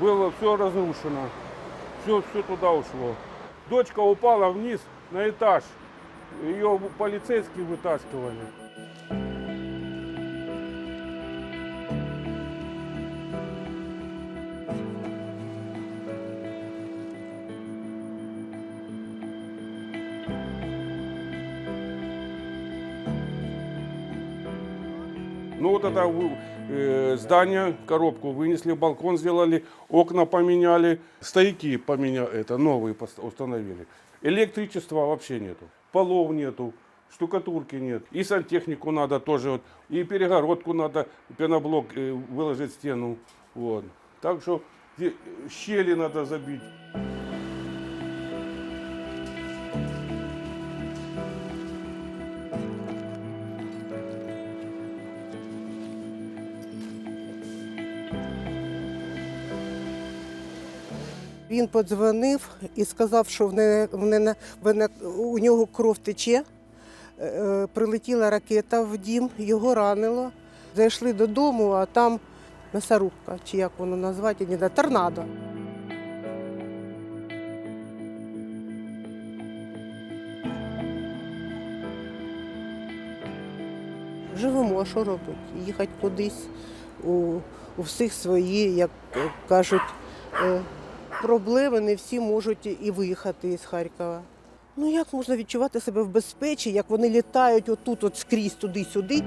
было все разрушено. Все, все туда ушло. Дочка упала вниз на этаж. Ее полицейские вытаскивали. Ну вот это э, здание, коробку вынесли, балкон сделали, окна поменяли, стояки поменяли, это новые установили. Электричества вообще нету, полов нету, штукатурки нет. И сантехнику надо тоже, вот, и перегородку надо, пеноблок э, выложить стену. Вот. Так что где- щели надо забить. Він подзвонив і сказав, що в не, в не, в не, у нього кров тече. Е, Прилетіла ракета в дім, його ранило. Зайшли додому, а там м'ясорубка, чи як воно назвати, знаю, торнадо. Живемо, що робити? Їхати кудись у, у всіх свої, як е, кажуть, е, проблеми, не всі можуть і виїхати із Харкова. Ну як можна відчувати себе в безпечі, як вони літають отут, от скрізь туди-сюди.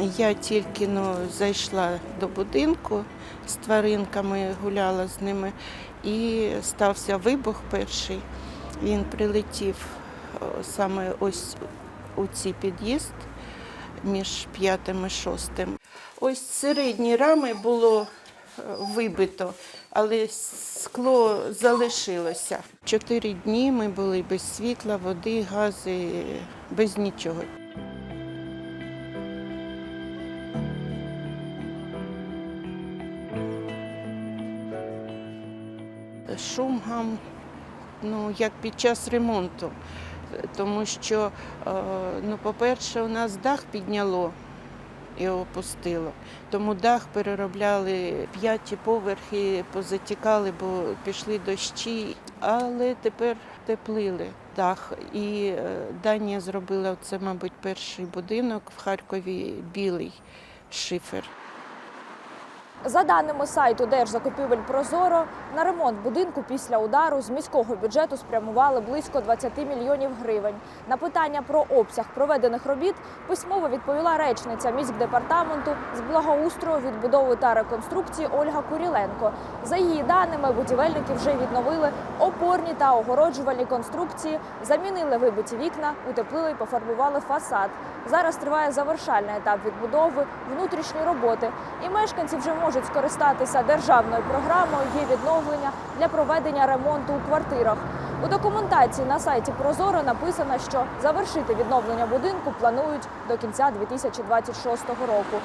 Я тільки ну, зайшла до будинку з тваринками, гуляла з ними, і стався вибух перший. Він прилетів саме ось у цей під'їзд між п'ятим і шостим. Ось середні рами було е, вибито, але скло залишилося. Чотири дні ми були без світла, води, гази, без нічого. Шум гам, ну, як під час ремонту. Тому що, е, ну, по-перше, у нас дах підняло і опустило. Тому дах переробляли п'яті поверхи, позатікали, бо пішли дощі, але тепер теплили дах. І е, Данія зробила це, мабуть, перший будинок в Харкові білий шифер. За даними сайту Держзакупівель Прозоро, на ремонт будинку після удару з міського бюджету спрямували близько 20 мільйонів гривень. На питання про обсяг проведених робіт письмово відповіла речниця міськдепартаменту з благоустрою, відбудови та реконструкції Ольга Куріленко. За її даними, будівельники вже відновили опорні та огороджувальні конструкції, замінили вибиті вікна, утеплили і пофарбували фасад. Зараз триває завершальний етап відбудови, внутрішні роботи, і мешканці вже можуть скористатися державною програмою є відновлення для проведення ремонту у квартирах. У документації на сайті Прозоро написано, що завершити відновлення будинку планують до кінця 2026 року.